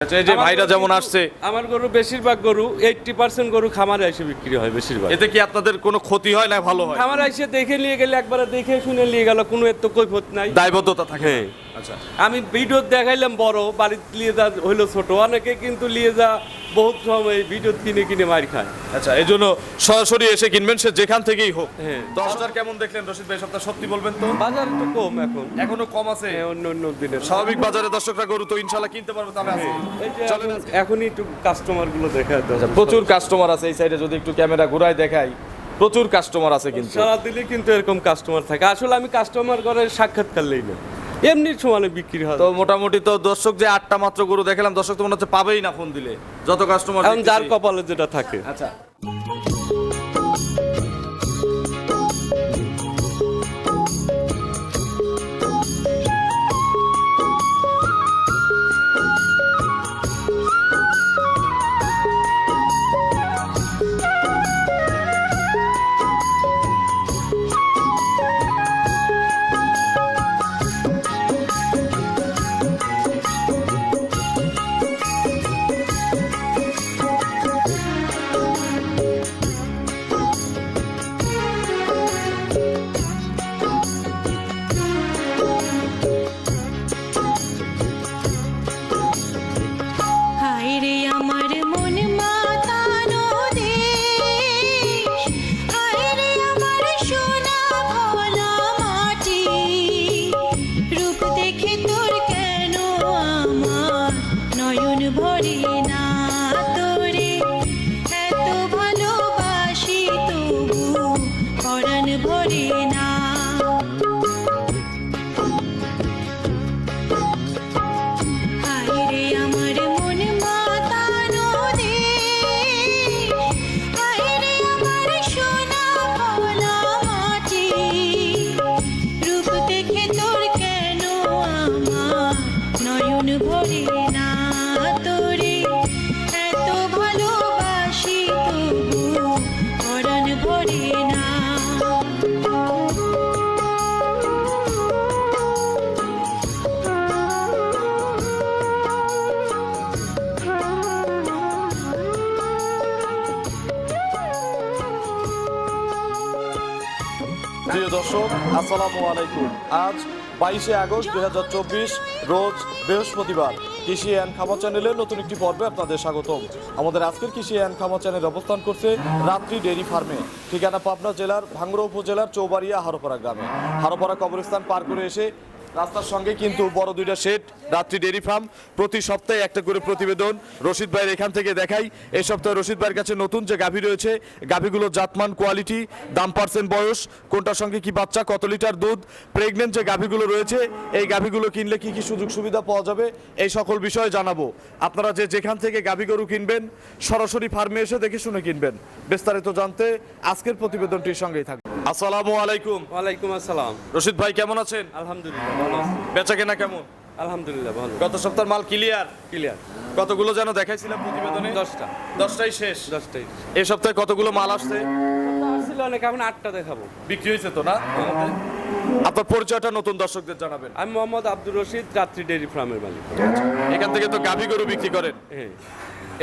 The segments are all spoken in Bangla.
আচ্ছা এই যে ভাইরা যেমন আসছে। আমার গরু বেশিরভাগ গরু এইটটি পার্সেন্ট গরু খামারে এসে বিক্রি হয় বেশিরভাগ। এতে কি আপনাদের কোনো ক্ষতি হয় না ভালো হয়? খামারে এসে দেখে নিয়ে গেলে একবারে দেখে শুনে নিয়ে গেল কোনো এত কৈফত নাই। দায়বদ্ধতা থাকে হ্যাঁ। আচ্ছা। আমি ভিডিও দেখাইলাম বড় বাড়িতে নিয়ে যা হইল ছোট। অনেকে কিন্তু নিয়ে যা বহুত সময় ভিডিও কিনে কিনে মার খায়। আচ্ছা এই জন্য সরাসরি এসে কিনবেন সে যেখান থেকেই হোক। হ্যাঁ। দশ হাজার কেমন দেখলেন? রশিদ ভাই সপ্তাহ সত্যি বলবেন তো? বাজার তো কম এখন। এখনও কম আছে? হ্যাঁ, অন্য অন্য দিনের। স্বাভাবিক বাজারে দর্শকরা গরু তো ইনশাল্লাহ কিনতে পারবে তাহলে আছে। চলেন এখনই একটু কাস্টমারগুলো দেখা প্রচুর কাস্টমার আছে এই সাইডে যদি একটু ক্যামেরা ঘুরায় দেখাই। প্রচুর কাস্টমার আছে কিন্তু। সারাদিনে কিন্তু এরকম কাস্টমার থাকে। আসলে আমি কাস্টমার করে সাক্ষাৎকার লই না। এমনি সমানে বিক্রি হয়। তো মোটামুটি তো দর্শক যে আটটা মাত্র গরু দেখলাম দর্শক তো মনে হচ্ছে পাবেই না ফোন দিলে। যত কাস্টমার এখন যার কপালে যেটা থাকে। আচ্ছা। আসসালামু আলাইকুম। আজ বাইশে আগস্ট দুই রোজ বৃহস্পতিবার কৃষি অ্যান্ড খামার চ্যানেলের নতুন একটি পর্বে আপনাদের স্বাগতম। আমাদের আজকের কৃষি অ্যান্ড খামার চ্যানেল অবস্থান করছে রাত্রি ডেরি ফার্মে, ঠিকানা পাবনা জেলার ভাঙ্গুড়া উপজেলার চৌবাড়িয়া হারোপাড়া গ্রামে। হারোপাড়া কবরস্থান পার করে এসে রাস্তার সঙ্গে কিন্তু বড় দুইটা শেড রাত্রি ডেরি ফার্ম প্রতি সপ্তাহে একটা করে প্রতিবেদন রশিদ ভাইয়ের এখান থেকে দেখাই। এই সপ্তাহে রশিদ ভাইয়ের কাছে নতুন যে গাভী রয়েছে, গাভীগুলো জাতমান কোয়ালিটি দাম পার্সেন্ট বয়স, কোনটার সঙ্গে কি বাচ্চা, কত লিটার দুধ প্রেগনেন্ট যে গাভীগুলো রয়েছে, এই গাভীগুলো কিনলে কি কি সুযোগ সুবিধা পাওয়া যাবে, এই সকল বিষয়ে জানাব। আপনারা যে যেখান থেকে গাভী গরু কিনবেন, সরাসরি ফার্মে এসে দেখে শুনে কিনবেন। বিস্তারিত জানতে আজকের প্রতিবেদনটির সঙ্গেই থাকবে আসসালামু আলাইকুম। ওয়ালাইকুম আসসালাম। রশিদ ভাই কেমন আছেন? আলহামদুলিল্লাহ ভালো আছি। বেচা কেনা কেমন? আলহামদুলিল্লাহ ভালো। গত সপ্তাহের মাল ক্লিয়ার ক্লিয়ার কতগুলো যেন দেখাইছিলাম প্রতিবেদনে? দশটা। দশটাই শেষ। দশটাই এই সপ্তাহে কতগুলো মাল আসছে? আসছিল অনেক এখন আটটা দেখাবো। বিক্রি হয়েছে তো না? আপনার পরিচয়টা নতুন দর্শকদের জানাবেন। আমি মোহাম্মদ আব্দুর রশিদ রাত্রি ডেয়ারি ফার্মের মালিক। এখান থেকে তো গাভী গরু বিক্রি করেন। হ্যাঁ।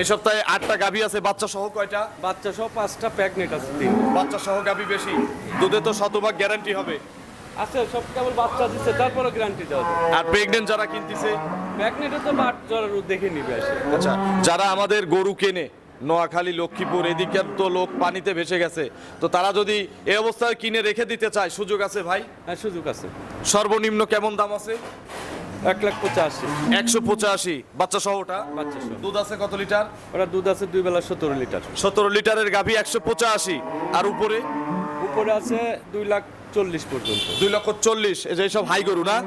এই সপ্তাহে আটটা গাভী আছে বাচ্চা সহ কয়টা? বাচ্চা সহ পাঁচটা প্যাকনেট আছে তিন। বাচ্চা সহ গাভী বেশি। দুধে তো শতভাগ গ্যারান্টি হবে। আছে সব কেবল বাচ্চা দিচ্ছে তারপরে গ্যারান্টি দেওয়া আর প্রেগনেন্ট যারা কিনতেছে? প্যাকনেটে তো বাট জ্বরের দেখে নিবে আসে আচ্ছা যারা আমাদের গরু কেনে নোয়াখালী লক্ষ্মীপুর এদিকের তো লোক পানিতে ভেসে গেছে তো তারা যদি এই অবস্থায় কিনে রেখে দিতে চায় সুযোগ আছে ভাই? হ্যাঁ সুযোগ আছে। সর্বনিম্ন কেমন দাম আছে? এক লাখ পঁচাশি। একশো পঁচাশি। বাচ্চা সহটা বাচ্চা সহ। দুধ আছে কত লিটার? ওরা দুধ আছে দুই বেলা সতেরো লিটার। সতেরো লিটারের গাভী একশো পঁচাশি। আর উপরে? উপরে আছে দুই লাখ চল্লিশ পর্যন্ত। দুই লক্ষ চল্লিশ। এই যে সব হাই গরু না?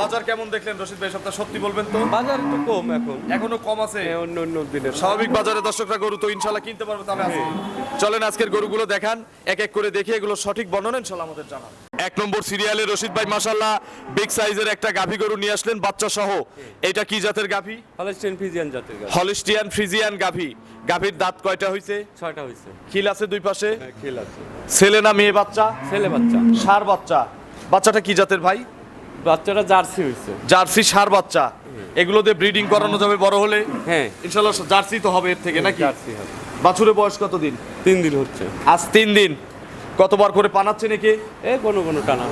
বাজার কেমন দেখলেন রশিদ ভাই? সপ্তাহ সত্যি বলবেন তো? বাজার একটু কম এখন। এখনও কম আছে? হ্যাঁ, অন্য অন্য দিনের। স্বাভাবিক বাজারে দর্শকরা গরু তো ইনশাল্লাহ কিনতে পারবে তাহলে আছে। চলেন আজকের গরুগুলো দেখান এক এক করে দেখে এগুলো সঠিক বর্ণনা ইনশাল্লাহ আমাদের জানান। এক নম্বর সিরিয়ালে রশিদ ভাই মাসাল্লাহ বিগ সাইজের একটা গাভী গরু নিয়ে আসলেন বাচ্চা সহ এটা কি জাতের গাভী? হলস্টেন ফিজিয়ান জাতের গাছ হলিস্টিয়ান ফ্রিজিয়ান গাভী। গাভীর দাঁত কয়টা হইছে? ছয়টা হইছে। খিল আছে দুই পাশে? হ্যাঁ খেল আছে। ছেলে না মেয়ে বাচ্চা? ছেলে বাচ্চা। সার বাচ্চা। বাচ্চাটা কি জাতের ভাই? বাচ্চাটা জার্সি হয়েছে জার্সি সার বাচ্চা। এগুলো দিয়ে ব্রিডিং করানো যাবে বড় হলে? হ্যাঁ। ইনশাল্লাহ জার্সি তো হবে এর থেকে নাকি? জার্সি হবে। বাছুরের বয়স কত দিন তিন দিন হচ্ছে। আজ তিন দিন। কতবার করে পানাচ্ছে নাকি? এই কোনো কোনো টানা।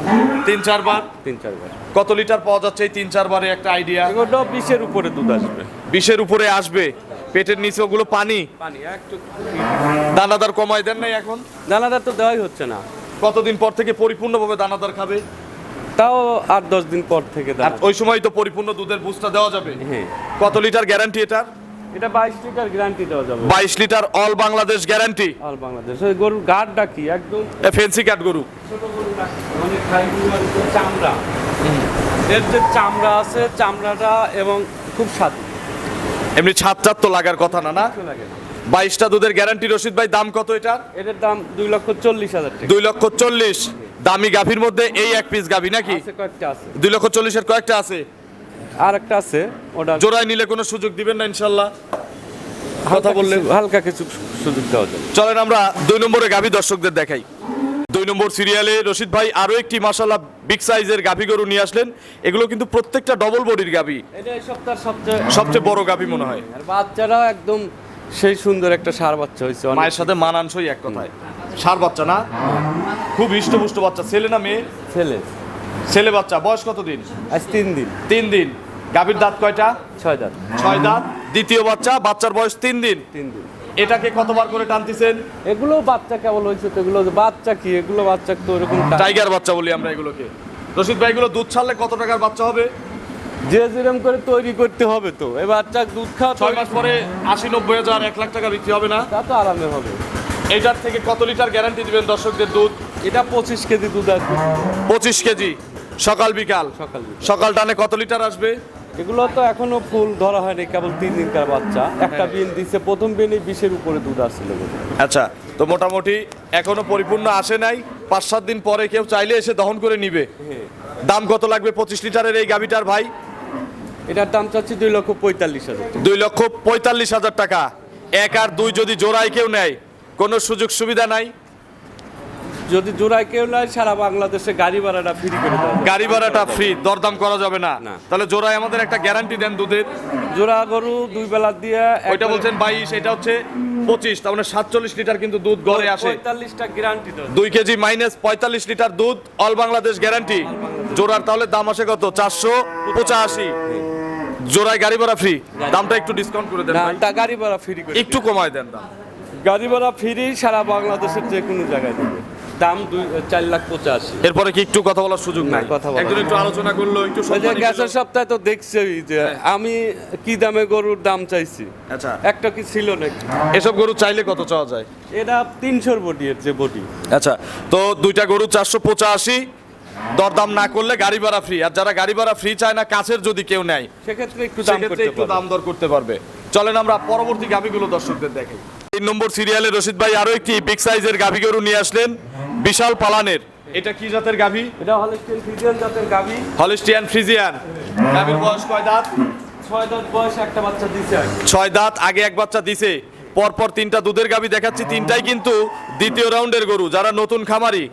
তিন চারবার? তিন চারবার। কত লিটার পাওয়া যাচ্ছে এই তিন চারবারে একটা আইডিয়া এগুলো বিশের উপরে দুধ আসবে। বিশের উপরে আসবে। পেটের নিচে ওগুলো পানি? পানি একটু দানাদার কমাই দেন নাই এখন? দানাদার তো দেওয়াই হচ্ছে না। কতদিন পর থেকে পরিপূর্ণভাবে দানাদার খাবে? তাও আট দশ দিন পর থেকে ওই সময় তো পরিপূর্ণ দুধের বুস্টটা দেওয়া যাবে। হ্যাঁ। কত লিটার গ্যারান্টি এটার? এটা বাইশ লিটার গ্যারান্টি দেওয়া যাবে। বাইশ litre all Bangladesh guarantee all Bangladesh ওই গরুর গাঢ়টা কি? একদম ফেন্সি ক্যাট গরু। ছোট গরু না, মানে চামড়া। এর যে চামড়া আছে চামড়াটা এবং খুব স্বাদু। এমনি ছাদ চাদ তো লাগার কথা না না? বাইশটা দুধের গ্যারান্টি রশিদ ভাই দাম কত এটার? এটার দাম দুই লক্ষ চল্লিশ হাজার দুই লক্ষ চল্লিশ। দামি গাভীর মধ্যে এই এক পিস গাভী নাকি? আছে কয়েকটা আছে। দুই লক্ষ চল্লিশের কয়েকটা আছে। আর একটা আছে ওটা জোড়ায় নিলে কোনো সুযোগ দিবেন না ইনশাল্লাহ? কথা বললে হালকা কিছু সুযোগ দেওয়া যাবে। চলেন আমরা দুই নম্বরে গাভী দর্শকদের দেখাই। দুই নম্বর সিরিয়ালে রশিদ ভাই আরও একটি মাসাল্লাহ বিগ সাইজের গাভী গরু নিয়ে আসলেন। এগুলো কিন্তু প্রত্যেকটা ডবল বডির গাভী। সবচেয়ে সবচেয়ে বড় গাভী মনে হয়। আর বাচ্চারাও একদম সেই সুন্দর একটা সার বাচ্চা হয়েছে। মায়ের সাথে মানানসই এক কথায়। সার বাচ্চা না? খুব হৃষ্টপুষ্ট বাচ্চা। ছেলে না মেয়ে? ছেলে। ছেলে বাচ্চা। বয়স কত দিন আজ তিন দিন। তিন দিন। গাভীর দাঁত কয়টা? ছয় দাঁত। ছয় দাঁত। দ্বিতীয় বাচ্চা বাচ্চার বয়স তিন দিন। তিন দিন। এটাকে কতবার করে টানতেছেন? এগুলো বাচ্চা কেবল হয়েছে তো এগুলো বাচ্চা কি এগুলো বাচ্চা তো এরকম টাইগার বাচ্চা বলি আমরা এগুলোকে। রশিদ ভাই এগুলো দুধ ছাড়লে কত টাকার বাচ্চা হবে? যে যেরকম করে তৈরি করতে হবে তো এই বাচ্চা দুধ খাওয়া ছয় মাস পরে আশি নব্বই হাজার এক লাখ টাকা বিক্রি হবে না? তা তো আরামে হবে। এটার থেকে কত লিটার গ্যারান্টি দিবেন দর্শকদের দুধ? এটা পঁচিশ কেজি দুধ আসবে। পঁচিশ কেজি সকাল বিকাল। সকাল। সকাল টানে কত লিটার আসবে? এগুলো তো এখনও ফুল ধরা হয়নি কেবল তিন দিনকার বাচ্চা। একটা বিন দিছে প্রথম বিনে বিশের উপরে দুধ আসছিল আচ্ছা তো মোটামুটি এখনও পরিপূর্ণ আসে নাই পাঁচ সাত দিন পরে কেউ চাইলে এসে দহন করে নিবে। দাম কত লাগবে পঁচিশ লিটারের এই গাভিটার ভাই? এটার দাম চাচ্ছি দুই লক্ষ পঁয়তাল্লিশ হাজার দুই লক্ষ পঁয়তাল্লিশ হাজার টাকা। এক আর দুই যদি জোড়ায় কেউ নেয় কোনো সুযোগ সুবিধা নাই। যদি জোড়ায় কেউ নেয় সারা বাংলাদেশে গাড়ি ভাড়াটা ফ্রি করে দেওয়া হবে। গাড়ি ভাড়াটা ফ্রি দরদাম করা যাবে না। না। তাহলে জোড়ায় আমাদের একটা গ্যারান্টি দেন দুধের। জোড়া গরু দুই বেলা দিয়ে ওইটা বলছেন বাইশ এটা হচ্ছে পঁচিশ তার মানে সাতচল্লিশ লিটার কিন্তু দুধ গড়ে আসে। পঁয়তাল্লিশটা গ্যারান্টি দেওয়া। দুই কেজি মাইনাস পঁয়তাল্লিশ লিটার দুধ অল বাংলাদেশ গ্যারান্টি জোড়ার তাহলে দাম আসে কত? চারশো পঁচাশি। জোড়ায় গাড়ি ভাড়া ফ্রি দামটা একটু ডিসকাউন্ট করে দেন না ভাই। তা গাড়ি ভাড়া ফ্রি করে একটু কমায় দেন দাম। গাড়ি ভাড়া ফ্রি সারা বাংলাদেশের যে কোনো জায়গায় দেবে দাম দুই চার লাখ পঁচাশি। এরপরে কি একটু কথা বলার সুযোগ নাই? কথা একজন একটু আলোচনা করল একটু গ্যাসের সপ্তাহে তো দেখছি যে আমি কি দামে গরুর দাম চাইছি? আচ্ছা। একটা কি ছিল নাকি? এসব গরু চাইলে কত চাওয়া যায়? এটা তিনশোর বডি এর যে বডি। আচ্ছা তো দুইটা গরু চারশো পঁচাশি। দরদাম না করলে গাড়ি ভাড়া ফ্রি আর যারা গাড়ি ভাড়া ফ্রি চায় না কাছের যদি কেউ নেয় সেক্ষেত্রে একটু দাম করতে একটু দাম দর করতে পারবে। চলেন আমরা পরবর্তী গাভিগুলো দর্শকদের দেখাই। তিন নম্বর সিরিয়ালে রশিদ ভাই আরও একটি বিগ সাইজের গাভি গরু নিয়ে আসলেন। বিশাল পালানের। এটা কি জাতের গাভি? এটা হলিস্টিয়ান ফ্রিজিয়ান জাতের গাবি হলিস্টিয়ান ফ্রিজিয়ান। গাভির বয়স কয় দাঁত? ছয় দাঁত বয়স একটা বাচ্চা দিছে ছয় দাঁত আগে এক বাচ্চা দিছে। পরপর তিনটা দুধের গাভি দেখাচ্ছি। তিনটাই কিন্তু দ্বিতীয় রাউন্ডের গরু যারা নতুন খামারি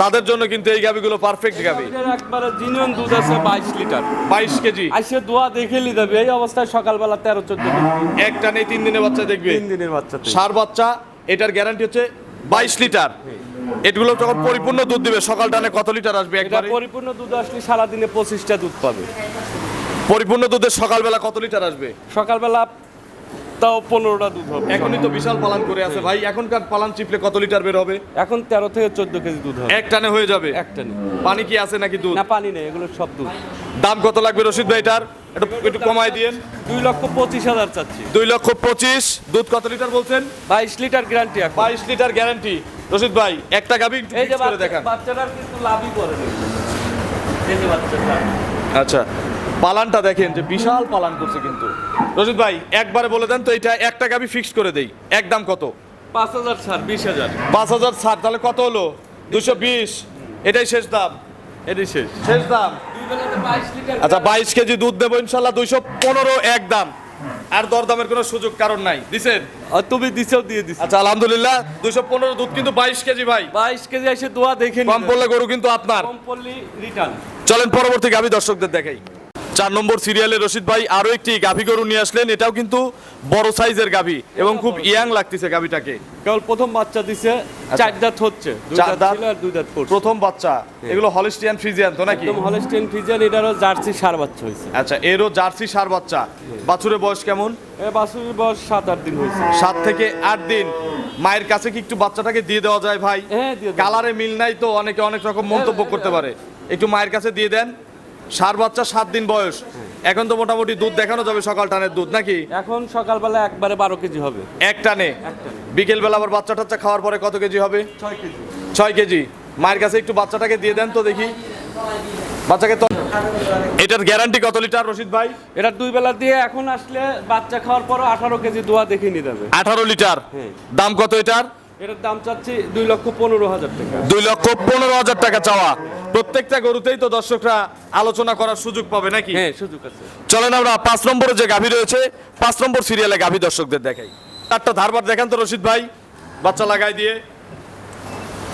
তাদের জন্য কিন্তু এই গাভিগুলো পারফেক্ট গাভি। এটার একবারে জিনিয়ন দুধ আছে বাইশ লিটার। বাইশ কেজি। আইসে দোয়া দেখে লি দেবে এই অবস্থায় সকালবেলা তেরো চোদ্দ একটা নেই তিন দিনে বাচ্চা দেখবে। তিন দিনের বাচ্চা সার বাচ্চা এটার গ্যারান্টি হচ্ছে বাইশ লিটার। এগুলো যখন পরিপূর্ণ দুধ দিবে সকাল টানে কত লিটার আসবে একবারে? পরিপূর্ণ দুধ আসলে সারাদিনে পঁচিশটা দুধ পাবে। পরিপূর্ণ দুধের সকালবেলা কত লিটার আসবে? সকালবেলা তাও পনেরোটা দুধ হবে। এখনই তো বিশাল পালান করে আছে। ভাই এখনকার পালান চিপলে কত লিটার বের হবে? এখন তেরো থেকে চোদ্দ কেজি দুধ হবে। এক টানে হয়ে যাবে? একটা নেই পানি কি আছে নাকি দুধ? না পানি নেই এগুলো সব দুধ। দাম কত লাগবে রশিদ ভাই এটার? একটু একটু কমায় দিয়েন। দুই লক্ষ পঁচিশ হাজার চাচ্ছি। দুই লক্ষ পঁচিশ। দুধ কত লিটার বলছেন? বাইশ লিটার গ্যারান্টি বাইশ লিটার গ্যারান্টি। রশিদ ভাই একটা এই যে করে দেখান। বাচ্চাটার কিন্তু লাভই করে এই যে বাচ্চাটা। আচ্ছা পালানটা দেখেন যে বিশাল পালান করছে কিন্তু। রশিদ ভাই একবারে বলে দেন তো এটা একটা গাভি ফিক্সড করে দেই। একদম কত? পাঁচ হাজার ছাড় বিশ হাজার। পাঁচ হাজার ছাড় তাহলে কত হলো? দুশো বিশ। এটাই শেষ দাম। এটাই শেষ। শেষ দাম। আচ্ছা বাইশ কেজি দুধ দেবো ইনশাল্লাহ দুইশো পনেরো এক দাম। আর দরদামের কোনো সুযোগ কারণ নাই। দিছেন? তুমি দিছেও দিয়ে দিছি। আচ্ছা আলহামদুলিল্লাহ। দুইশো পনেরো দুধ কিন্তু বাইশ কেজি ভাই। বাইশ কেজি এসে দোয়া দেখে কম পড়লে গরু কিন্তু আপনার। কম পড়লি রিটার্ন চলেন পরবর্তী আমি দর্শকদের দেখাই। চার নম্বর সিরিয়ালে রশিদ ভাই আরও একটি গাভী গরু নিয়ে আসলেন। এটাও কিন্তু বড় সাইজের গাভী এবং খুব ইয়াং লাগতেছে গাভীটাকে। কেবল প্রথম বাচ্চা দিছে চার দাঁত হচ্ছে। চার দাঁত? আর দুই দাঁত পড়ছে। প্রথম বাচ্চা। এগুলো হলিস্টিয়ান ফ্রিজিয়ান তো নাকি? একদম হলস্টেন ফিজিয়ান এটারও জার্সি সার বাচ্চা হয়েছে। আচ্ছা এরও জার্সি সার বাচ্চা। বাছুরের বয়স কেমন? এ বাছুরের বয়স সাত আট দিন হয়েছে। সাত থেকে আট দিন। মায়ের কাছে কি একটু বাচ্চাটাকে দিয়ে দেওয়া যায় ভাই? হ্যাঁ। কালারে মিল নাই তো অনেকে অনেক রকম মন্তব্য করতে পারে। একটু মায়ের কাছে দিয়ে দেন। সার বাচ্চা সাত দিন বয়স। এখন তো মোটামুটি দুধ দেখানো যাবে সকাল টানের দুধ নাকি? এখন সকালবেলা একবারে বারো কেজি হবে। এক টানে? বিকেল বেলা আবার বাচ্চা টাচ্চা খাওয়ার পরে কত কেজি হবে? ছয় কেজি। ছয় কেজি। মায়ের কাছে একটু বাচ্চাটাকে দিয়ে দেন তো দেখি। বাচ্চাকে তো এটার গ্যারান্টি কত লিটার রশিদ ভাই? এটা দুই বেলা দিয়ে এখন আসলে বাচ্চা খাওয়ার পরও আঠারো কেজি দোয়া দেখে নিয়ে যাবে আঠারো লিটার। হ্যাঁ। দাম কত এটার? এটার দাম চাচ্ছি দুই লক্ষ পনেরো হাজার টাকা। দুই লক্ষ পনেরো হাজার টাকা চাওয়া। প্রত্যেকটা গরুতেই তো দর্শকরা আলোচনা করার সুযোগ পাবে নাকি? হ্যাঁ সুযোগ আছে। চলেন আমরা পাঁচ নম্বরে যে গাভী রয়েছে পাঁচ নম্বর সিরিয়ালে গাভী দর্শকদের দেখাই। চারটা ধারবার দেখান তো রশিদ ভাই বাচ্চা লাগাই দিয়ে।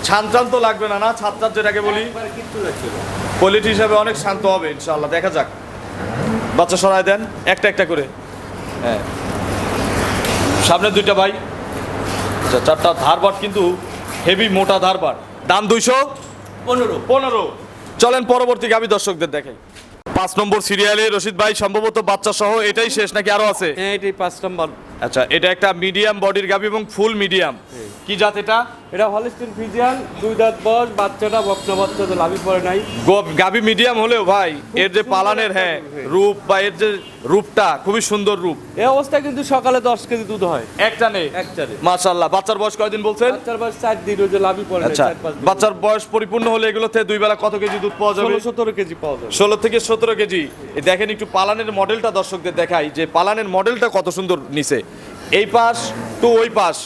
ছান টান তো লাগবে না না? টাদ যেটাকে বলি। কোয়ালিটি হিসাবে অনেক শান্ত হবে ইনশাআল্লাহ। দেখা যাক। বাচ্চা সরায় দেন একটা একটা করে। হ্যাঁ। সামনে দুইটা ভাই। আচ্ছা চারটা ধারবার কিন্তু হেভি মোটা ধারবার দাম দুইশো। পনেরো। পনেরো। চলেন পরবর্তী গাবি দর্শকদের দেখাই। পাঁচ নম্বর সিরিয়ালে রশিদ ভাই সম্ভবত বাচ্চা সহ এটাই শেষ নাকি আরও আছে? হ্যাঁ এটাই পাঁচ নম্বর। আচ্ছা এটা একটা মিডিয়াম বডির গাবি এবং ফুল মিডিয়াম কি জাত এটা? এটা হলিস্টিন ফিজিয়ান দুই দাঁত বয়স বাচ্চাটা বকনা বাচ্চা তো লাভই পড়ে নাই। গাভী মিডিয়াম হলেও ভাই এর যে পালানের হ্যাঁ রূপ। বা এর যে রূপটা খুবই সুন্দর রূপ। এই অবস্থায় কিন্তু সকালে দশ কেজি দুধ হয়। একটা নেই? একটারে মাশাআল্লাহ বাচ্চার বয়স কয়দিন বলছেন? বাচ্চার বয়স চার দিন ওই যে লাভই পড়ে আচ্ছা। বাচ্চার বয়স পরিপূর্ণ হলে এগুলোতে দুই বেলা কত কেজি দুধ পাওয়া যাবে? ষোলো সতেরো কেজি পাওয়া যাবে। ষোলো থেকে সতেরো কেজি। এ দেখেন একটু পালানের মডেলটা দর্শকদের দেখাই যে পালানের মডেলটা কত সুন্দর নিচে এই পাশ টু ওই পাশ।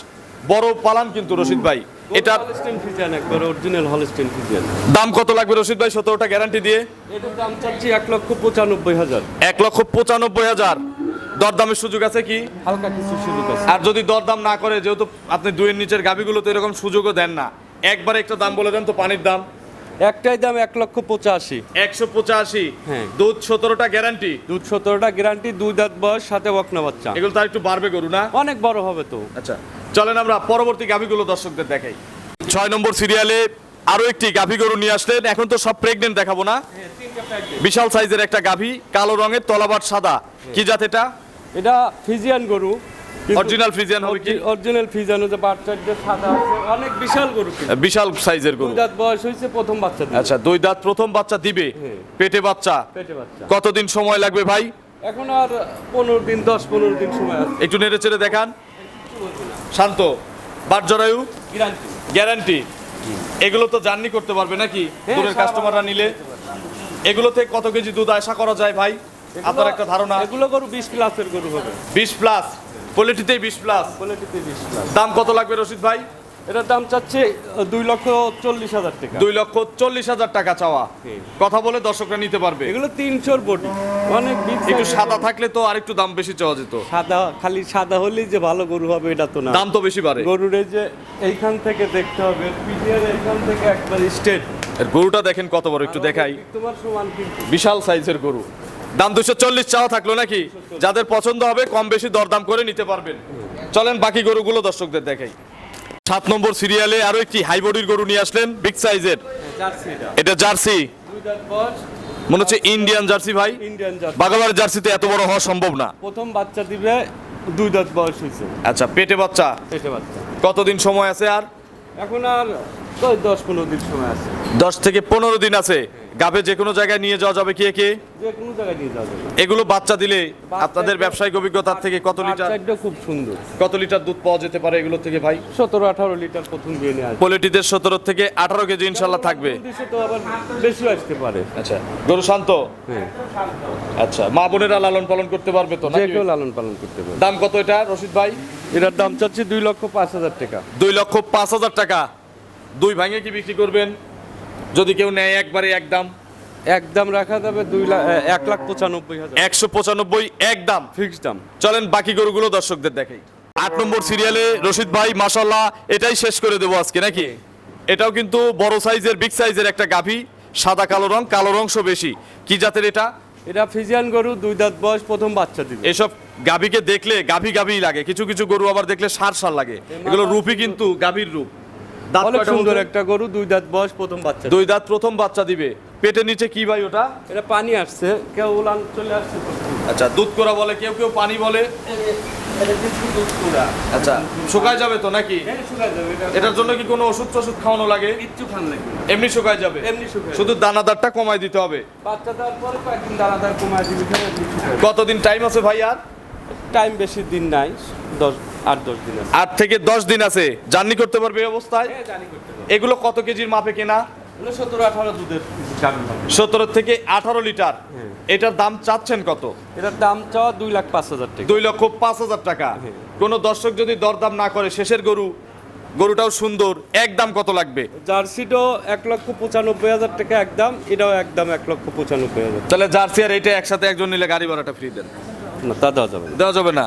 বড় পালাম কিন্তু রশিদ ভাই। এটা একবার অরিজিনাল হলিস্টিন ফিজিয়ান দাম কত লাগবে রশিদ ভাই? সতেরোটা গ্যারান্টি দিয়ে। এটার দাম চাচ্ছি এক লক্ষ পঁচানব্বই হাজার। এক লক্ষ পঁচানব্বই হাজার। দরদামের সুযোগ আছে কি? হালকা কিছু সুযোগ আছে। আর যদি দরদাম না করে যেহেতু আপনি দুইয়ের নিচের গাবিগুলো তো এরকম সুযোগও দেন না একবার একটা দাম বলে দেন তো পানির দাম। একটাই দাম এক লক্ষ পঁচাশি। একশো পঁচাশি। হ্যাঁ। দুধ সতেরোটা গ্যারান্টি। দুধ সতেরোটা গ্যারান্টি দুই দাঁত বয়স সাথে বকনা বাচ্চা। এগুলো তার একটু বাড়বে গরু না? অনেক বড় হবে তো। আচ্ছা চলেন আমরা পরবর্তী গাভিগুলো দর্শকদের দেখাই। ছয় নম্বর সিরিয়ালে আরও একটি গাভি গরু নিয়ে আসলেন। এখন তো সব প্রেগনেন্ট দেখাবো না? বিশাল সাইজের একটা গাভি কালো রঙের তলাবাট সাদা। কি জাত এটা? এটা ফিজিয়ান গরু। অরিজিনাল ফ্রিজিয়ান হবে কি? অরিজিনাল বাচ্চার যে সাদা আছে অনেক বিশাল গরু বিশাল সাইজের গরু। দুই দাঁত বয়স প্রথম বাচ্চা দিবে। আচ্ছা দুই দাঁত প্রথম বাচ্চা দিবে হ্যাঁ। পেটে বাচ্চা। পেটে বাচ্চা। কতদিন সময় লাগবে ভাই? এখন আর পনেরো দিন দশ পনেরো দিন সময় আছে। একটু নেড়ে চেড়ে দেখান। শান্ত। বাট জরায়ু? গ্যারান্টি গ্যারান্টি এগুলো তো জার্নি করতে পারবে নাকি? হ্যাঁ, দূরের কাস্টমাররা নিলে। এগুলোতে কত কেজি দুধ আশা করা যায় ভাই? আপনার একটা ধারণা? এগুলো গরু বিশ প্লাসের গরু হবে। বিশ প্লাস কোয়ালিটিতেই বিশ প্লাস কোয়ালিটিতে বিশ প্লাস দাম কত লাগবে রশিদ ভাই? এটার দাম চাচ্ছে দুই লক্ষ চল্লিশ হাজার টাকা। দুই লক্ষ চল্লিশ হাজার টাকা চাওয়া। কথা বলে দর্শকরা নিতে পারবে। এগুলো তিনশোর বডি। অনেক একটু সাদা থাকলে তো আরেকটু দাম বেশি চাওয়া যেত। সাদা খালি সাদা হলেই যে ভালো গরু হবে এটা তো না। দাম তো বেশি বাড়ে। গরুর যে এইখান থেকে দেখতে হবে পিডিয়ার এইখান থেকে একবার স্টেট গরুটা দেখেন কত বড় একটু দেখাই। তোমার সমান কিন্তু? বিশাল সাইজের গরু। দাম দুশো চল্লিশ চাওয়া থাকল নাকি? যাদের পছন্দ হবে কম বেশি দরদাম করে নিতে পারবেন। চলেন বাকি গরুগুলো দর্শকদের দেখাই। সাত নম্বর সিরিয়ালে আরও একটি হাই বডির গরু নিয়ে আসলেন বিগ সাইজের এটা। জার্সি। মনে হচ্ছে ইন্ডিয়ান জার্সি ভাই। Indian Jersey. জার্সিতে এত বড় হওয়া সম্ভব না। প্রথম বাচ্চা দিবে দুই দাঁত বয়স হয়েছে। আচ্ছা পেটে বাচ্চা? পেটে বাচ্চা। কতদিন সময় আছে আর? এখন আর দশ পনেরো দিন সময় আছে। দশ থেকে পনেরো দিন আছে। গাবে যে কোনো জায়গায় নিয়ে যাওয়া যাবে কে কে যে কোনো জায়গায় নিয়ে যাওয়া যাবে। এগুলো বাচ্চা দিলে আপনাদের ব্যবসায়িক অভিজ্ঞতার থেকে কত লিটার? খুব সুন্দর। কত লিটার দুধ পাওয়া যেতে পারে এগুলো থেকে ভাই? সতেরো আঠারো লিটার প্রথম দিয়ে নিয়ে আসবে পোলিটিদের সতেরো থেকে আঠারো কেজি ইনশাল্লাহ থাকবে। তো আবার বেশি আসতে পারে। আচ্ছা গরু শান্ত? হ্যাঁ। আচ্ছা মা বোনেরা লালন পালন করতে পারবে তো যে কেউ লালন পালন করতে পারে দাম কত এটা রশিদ ভাই? এটার দাম চাচ্ছি দুই লক্ষ পাঁচ হাজার টাকা। দুই লক্ষ পাঁচ হাজার টাকা। দুই ভাঙে কি বিক্রি করবেন? যদি কেউ নেয় একবারে একদম একদম রাখা যাবে দুই লাখ এক লাখ পঁচানব্বই হাজার। একশো পঁচানব্বই একদম ফিক্সড দাম। চলেন বাকি গরুগুলো দর্শকদের দেখাই। আট নম্বর সিরিয়ালে রশিদ ভাই মাসাল্লাহ এটাই শেষ করে দেবো আজকে নাকি? এটাও কিন্তু বড় সাইজের বিগ সাইজের একটা গাভী সাদা কালো রং কালো অংশ বেশি। কি জাতের এটা? এটা ফিজিয়ান গরু দুই দাঁত বয়স প্রথম বাচ্চা দিবে। এসব গাভীকে দেখলে গাভী গাভী লাগে কিছু কিছু গরু আবার দেখলে সার সার লাগে। এগুলো রূপই কিন্তু গাভীর রূপ। অনেক সুন্দর একটা গরু দুই দাঁত বয়স প্রথম বাচ্চা। দুই দাঁত প্রথম বাচ্চা দিবে। পেটের নিচে কি ভাই ওটা? এটা পানি আসছে কেউ উলান চলে আসছে আচ্ছা দুধ করা বলে? কেউ কেউ পানি বলে। আচ্ছা শুকায় যাবে তো নাকি? হ্যাঁ, এটার জন্য কি কোনো ওষুধ টষুধ খাওয়ানো লাগে? কিচ্ছু খান লাগবে এমনি শুকায় যাবে? এমনি শুকায় শুধু দানাদারটা কমায় দিতে হবে? বাচ্চা দেওয়ার পরে কয়েকদিন দানাদার কমায় দিবি। কতদিন টাইম আছে ভাই আর? টাইম বেশি দিন নাই দশ আট থেকে দশ দিন আছে। জার্নি করতে পারবে এই অবস্থায়? হ্যাঁ। এগুলো কত কেজির মাপে কেনা? সতেরো থেকে আঠারো লিটার। হ্যাঁ। এটার দাম চাচ্ছেন কত? এটার দাম চাওয়া দুই লাখ পাঁচ হাজার টাকা। দুই লক্ষ পাঁচ হাজার টাকা। হ্যাঁ। কোন দর্শক যদি দরদাম না করে শেষের গরু গরুটাও সুন্দর একদম কত লাগবে? জার্সিটাও এক লক্ষ পঁচানব্বই হাজার টাকা একদম এটাও একদম এক লক্ষ পঁচানব্বই হাজার তাহলে জার্সি আর এইটা একসাথে একজন নিলে গাড়ি ভাড়াটা ফ্রি দেন। না তা দেওয়া যাবে না। দেওয়া যাবে না?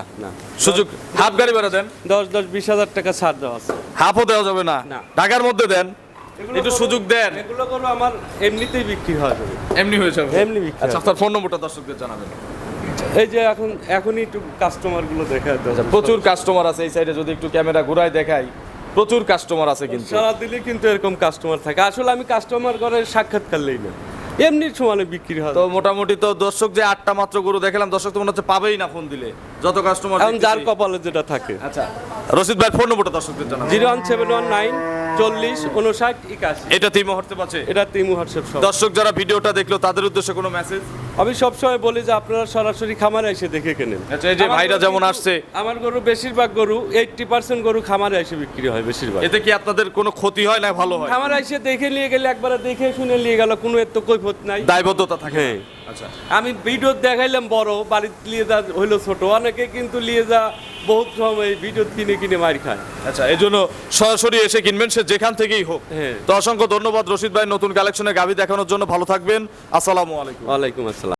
সুযোগ হাফ গাড়ি ভাড়া দেন। দশ দশ বিশ হাজার টাকা ছাড় দেওয়া আছে। হাফও দেওয়া যাবে না? না। মধ্যে দেন। একটু সুযোগ দেন। এগুলো আমার এমনিতেই বিক্রি হয়ে যাবে। এমনি হয়ে যাবে? এমনি বিক্রি আচ্ছা আপনার ফোন নম্বরটা দর্শকদের জানাবেন। এই যে এখন এখনই একটু কাস্টমারগুলো দেখা আচ্ছা প্রচুর কাস্টমার আছে এই সাইডে যদি একটু ক্যামেরা ঘুরায় দেখাই। প্রচুর কাস্টমার আছে কিন্তু। সারা দিলে কিন্তু এরকম কাস্টমার থাকে। আসলে আমি কাস্টমার করে সাক্ষাৎকার লই না। এমনি সমানে বিক্রি হয়। তো মোটামুটি তো দর্শক যে আটটা মাত্র গরু দেখলাম, দর্শক তো মনে হচ্ছে পাবেই না ফোন দিলে। যত কাস্টমার এখন যার কপালে যেটা থাকে। আচ্ছা রশিদ ভাই ফোন নম্বরটা দর্শকদের জানাবেন zero one seven one nine চল্লিশ উনষাট একাশি। এটা তিন মুহূর্তে পাচ্ছে এটা তিমু হোয়াটসঅ্যাপ সব। দর্শক যারা ভিডিওটা দেখল তাদের উদ্দেশ্যে কোনো মেসেজ আমি সবসময় বলি যে আপনারা সরাসরি খামারে এসে দেখে কেনেন। আচ্ছা, এই যে ভাইরা যেমন আসছে। আমার গরু বেশিরভাগ গরু এইটটি পার্সেন্ট গরু খামারে এসে বিক্রি হয় বেশিরভাগ। এতে কি আপনাদের কোনো ক্ষতি হয় না ভালো হয়? খামারে এসে দেখে নিয়ে গেলে একবারে দেখে শুনে নিয়ে গেল কোনো এত কৈফত নাই। দায়বদ্ধতা থাকে হ্যাঁ। আচ্ছা। আমি ভিডিও দেখাইলাম বড় বাড়িতে নিয়ে যা হইল ছোট। অনেকে কিন্তু নিয়ে যা বহুত সময় ভিডিও কিনে কিনে মার খায়। আচ্ছা এই জন্য সরাসরি এসে কিনবেন সে যেখান থেকেই হোক। হ্যাঁ। তো অসংখ্য ধন্যবাদ রশিদ ভাই নতুন কালেকশনে গাভী দেখানোর জন্য। ভালো থাকবেন। আসসালামু আলাইকুম। ওয়ালাইকুম আসসালাম।